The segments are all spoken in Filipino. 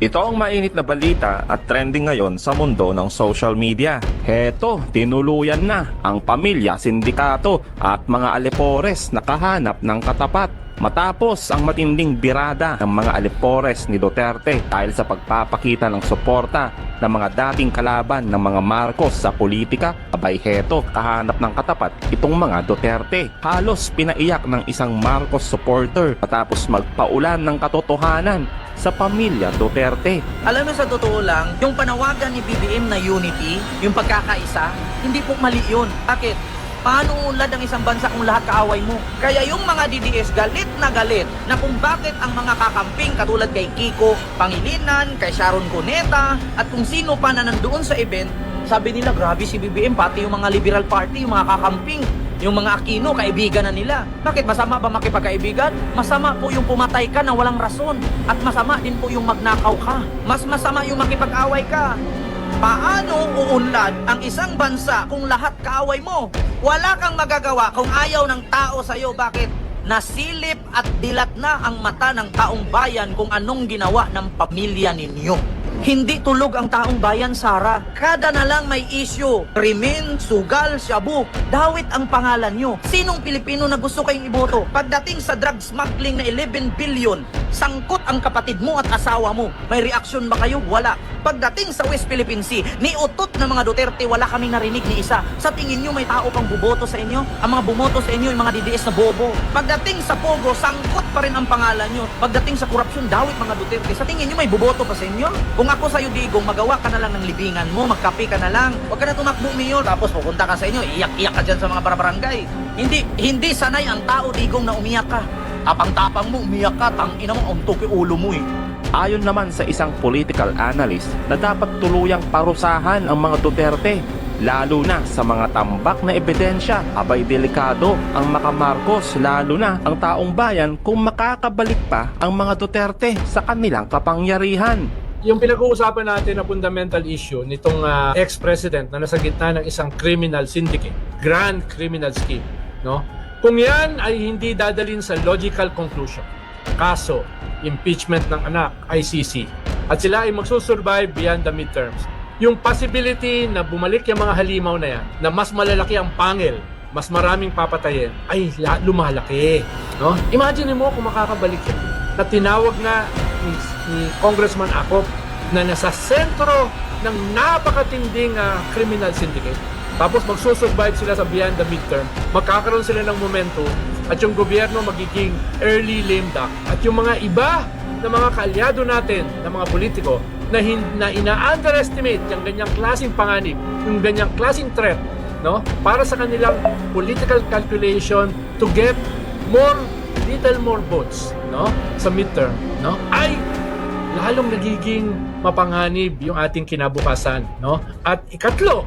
Ito ang mainit na balita at trending ngayon sa mundo ng social media. Heto, tinuluyan na ang pamilya, sindikato at mga alipores nakahanap ng katapat. Matapos ang matinding birada ng mga alipores ni Duterte dahil sa pagpapakita ng suporta ng mga dating kalaban ng mga Marcos sa politika, abay heto, kahanap ng katapat itong mga Duterte. Halos pinaiyak ng isang Marcos supporter matapos magpaulan ng katotohanan sa pamilya Duterte. Alam mo sa totoo lang, yung panawagan ni BBM na unity, yung pagkakaisa, hindi po mali yun. Bakit? Paano unlad ang isang bansa kung lahat kaaway mo? Kaya yung mga DDS galit na galit na kung bakit ang mga kakamping katulad kay Kiko Pangilinan, kay Sharon Cuneta, at kung sino pa na nandoon sa event, sabi nila grabe si BBM, pati yung mga liberal party, yung mga kakamping, yung mga Aquino, kaibigan na nila. Bakit? Masama ba makipagkaibigan? Masama po yung pumatay ka na walang rason. At masama din po yung magnakaw ka. Mas masama yung makipag-away ka. Paano uunlad ang isang bansa kung lahat kaaway mo? Wala kang magagawa kung ayaw ng tao sa'yo. Bakit? Nasilip at dilat na ang mata ng taong bayan kung anong ginawa ng pamilya ninyo. Hindi tulog ang taong bayan, Sara. Kada na lang may issue. Krimen, sugal, shabu. Dawit ang pangalan nyo. Sinong Pilipino na gusto kayong iboto? Pagdating sa drug smuggling na 11 billion, sangkot ang kapatid mo at asawa mo. May reaksyon ba kayo? Wala. Pagdating sa West Philippine Sea, ni utot ng mga Duterte, wala kaming narinig ni isa. Sa tingin nyo, may tao pang buboto sa inyo? Ang mga bumoto sa inyo, yung mga DDS na bobo. Pagdating sa Pogo, sangkot pa rin ang pangalan nyo. Pagdating sa korupsyon, dawit mga Duterte. Sa tingin nyo, may buboto pa sa inyo? Kung ako sa'yo, Digong, magawa ka na lang ng libingan mo, magkape ka na lang. Huwag ka na tumakbo, Mayor. Tapos pupunta ka sa inyo, iyak-iyak ka dyan sa mga barangay. Hindi, hindi sanay ang tao, Digong, na umiyak ka. Tapang-tapang mo, umiyak ka, tangina mo, tuki ulo mo eh. Ayon naman sa isang political analyst na dapat tuluyang parusahan ang mga Duterte lalo na sa mga tambak na ebidensya. Abay delikado ang makamarcos lalo na ang taong bayan kung makakabalik pa ang mga Duterte sa kanilang kapangyarihan. Yung pinag-uusapan natin na fundamental issue nitong ah, ex-president na nasa gitna ng isang criminal syndicate, grand criminal scheme, no? Kung yan ay hindi dadalin sa logical conclusion, kaso, impeachment ng anak, ICC, at sila ay magsusurvive beyond the midterms, yung possibility na bumalik yung mga halimaw na yan, na mas malalaki ang pangil, mas maraming papatayin, ay la- lumalaki. No? Imagine mo kung makakabalik yan, na tinawag na ni, ni Congressman Acop na nasa sentro ng napakatinding ah, criminal syndicate. Tapos magsusurvive sila sa beyond the midterm, magkakaroon sila ng momento at yung gobyerno magiging early lame duck. At yung mga iba na mga kaalyado natin, na mga politiko, na, hin- na ina-underestimate yung ganyang klaseng panganib, yung ganyang klaseng threat, no? para sa kanilang political calculation to get more little more votes no sa midterm no ay lalong nagiging mapanganib yung ating kinabukasan no at ikatlo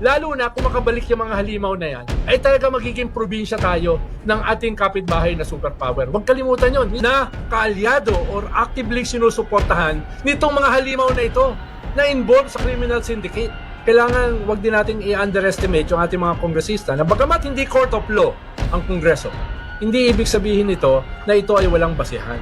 lalo na kung makabalik yung mga halimaw na yan ay talaga magiging probinsya tayo ng ating kapitbahay na superpower huwag kalimutan yon na kaalyado or actively sinusuportahan nitong mga halimaw na ito na involved sa criminal syndicate kailangan wag din nating i-underestimate yung ating mga kongresista na bagamat hindi court of law ang kongreso, hindi ibig sabihin nito na ito ay walang basihan.